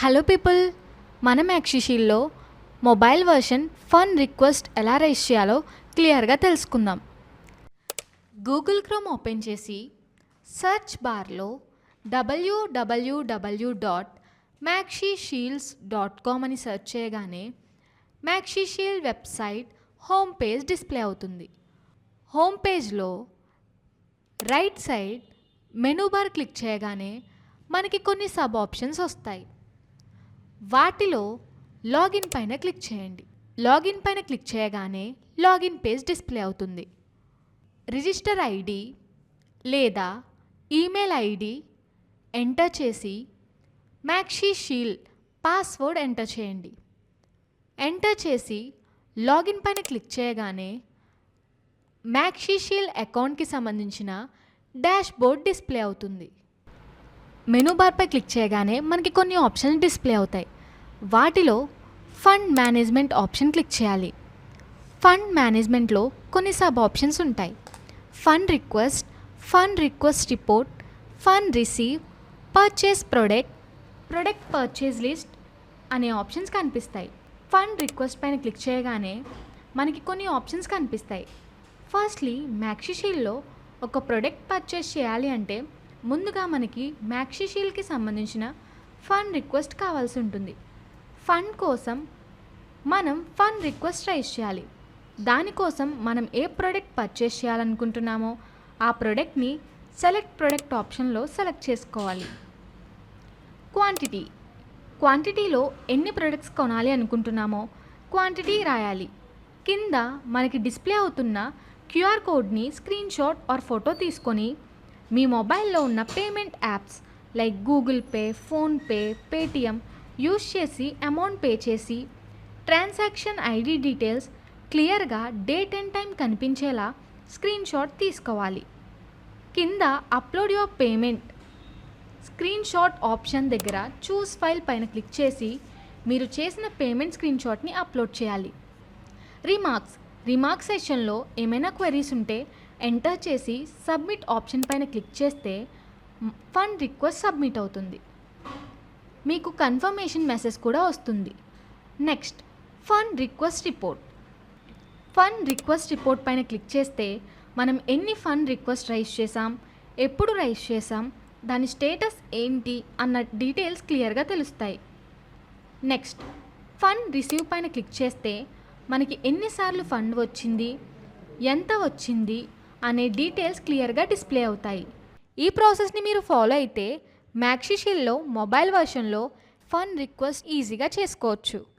Hello people మనం యాక్సిషీల్లో mobile version fund request ఎలా రైజ్ చేయాలో క్లియర్గా తెలుసుకుందాం. గూగుల్ క్రోమ్ ఓపెన్ చేసి సెర్చ్ బార్లో డబ్ల్యూడబ్ల్యూడబ్ల్యూ డాట్ మ్యాక్షీషీల్స్ డాట్ కామ్ అని సెర్చ్ చేయగానే మ్యాక్షీషీల్ వెబ్సైట్ హోమ్ పేజ్ డిస్ప్లే అవుతుంది. హోమ్ పేజ్లో right side menu bar click చేయగానే మనకి కొన్ని సబ్ ఆప్షన్స్ వస్తాయి. వాటిలో లాగిన్ పైన క్లిక్ చేయండి. లాగిన్ పైన క్లిక్ చేయగానే లాగిన్ పేజ్ డిస్ప్లే అవుతుంది. రిజిస్టర్ ఐడి లేదా ఈమెయిల్ ఐడి ఎంటర్ చేసి మ్యాక్షీషీల్ పాస్వర్డ్ ఎంటర్ చేయండి. ఎంటర్ చేసి లాగిన్ పైన క్లిక్ చేయగానే మ్యాక్షీషీల్ అకౌంట్కి సంబంధించిన డాష్ బోర్డ్ డిస్ప్లే అవుతుంది. మెనూ బార్పై క్లిక్ చేయగానే మనకి కొన్ని ఆప్షన్స్ డిస్ప్లే అవుతాయి. వాటిలో ఫండ్ మేనేజ్మెంట్ ఆప్షన్ క్లిక్ చేయాలి. ఫండ్ మేనేజ్మెంట్లో కొన్ని సబ్ ఆప్షన్స్ ఉంటాయి. Fund request fund request report fund receive purchase product product purchase list అనే ఆప్షన్స్ కనిపిస్తాయి. ఫండ్ రిక్వెస్ట్ పైన క్లిక్ చేయగానే మనకి కొన్ని ఆప్షన్స్ కనిపిస్తాయి. ఫస్ట్లీ మ్యాక్సిషీల్లో ఒక ప్రొడక్ట్ పర్చేస్ చేయాలి అంటే ముందుగా మనకి మ్యాక్సిషీల్కి సంబంధించిన ఫండ్ రిక్వెస్ట్ కావాల్సి ఉంటుంది. ఫండ్ కోసం మనం ఫండ్ రిక్వెస్ట్ రైజ్ చేయాలి. దానికోసం మనం ఏ ప్రోడక్ట్ పర్చేస్ చేయాలనుకుంటున్నామో ఆ ప్రోడక్ట్ని సెలెక్ట్ ప్రోడక్ట్ ఆప్షన్లో సెలెక్ట్ చేసుకోవాలి. క్వాంటిటీ క్వాంటిటీలో ఎన్ని ప్రొడక్ట్స్ కొనాలి అనుకుంటున్నామో క్వాంటిటీ రాయాలి. కింద మనకి డిస్ప్లే అవుతున్న క్యూఆర్ కోడ్ని స్క్రీన్ షాట్ ఆర్ ఫోటో తీసుకొని మీ మొబైల్లో ఉన్న payment apps like Google Pay PhonePe Paytm use చేసి అమౌంట్ పే చేసి ట్రాన్సాక్షన్ ఐడి డీటెయిల్స్ క్లియర్గా డేట్ అండ్ టైం కనిపించేలా స్క్రీన్ షాట్ తీసుకోవాలి. కింద upload your payment screenshot option దగ్గర చూస్ ఫైల్ పైన క్లిక్ చేసి మీరు చేసిన పేమెంట్ స్క్రీన్ షాట్ని అప్లోడ్ చేయాలి. రిమార్క్స్ రిమార్క్ సెషన్లో ఏమైనా క్వెరీస్ ఉంటే ఎంటర్ చేసి సబ్మిట్ ఆప్షన్ పైన క్లిక్ చేస్తే ఫండ్ రిక్వెస్ట్ సబ్మిట్ అవుతుంది. మీకు కన్ఫర్మేషన్ మెసేజ్ కూడా వస్తుంది. Next fund request report. Fund request report పైన క్లిక్ చేస్తే మనం ఎన్ని ఫండ్ రిక్వెస్ట్ రైజ్ చేసాం ఎప్పుడు రైజ్ చేసాం దాని స్టేటస్ ఏంటి అన్న డీటెయిల్స్ క్లియర్గా తెలుస్తాయి. నెక్స్ట్ ఫండ్ రిసీవ్ పైన క్లిక్ చేస్తే మనకి ఎన్నిసార్లు ఫండ్ వచ్చింది ఎంత వచ్చింది అనే డీటెయిల్స్ క్లియర్గా డిస్ప్లే అవుతాయి. ఈ ప్రాసెస్ని మీరు ఫాలో అయితే మ్యాక్సిషిల్లో మొబైల్ వర్షన్లో ఫండ్ రిక్వెస్ట్ ఈజీగా చేసుకోవచ్చు.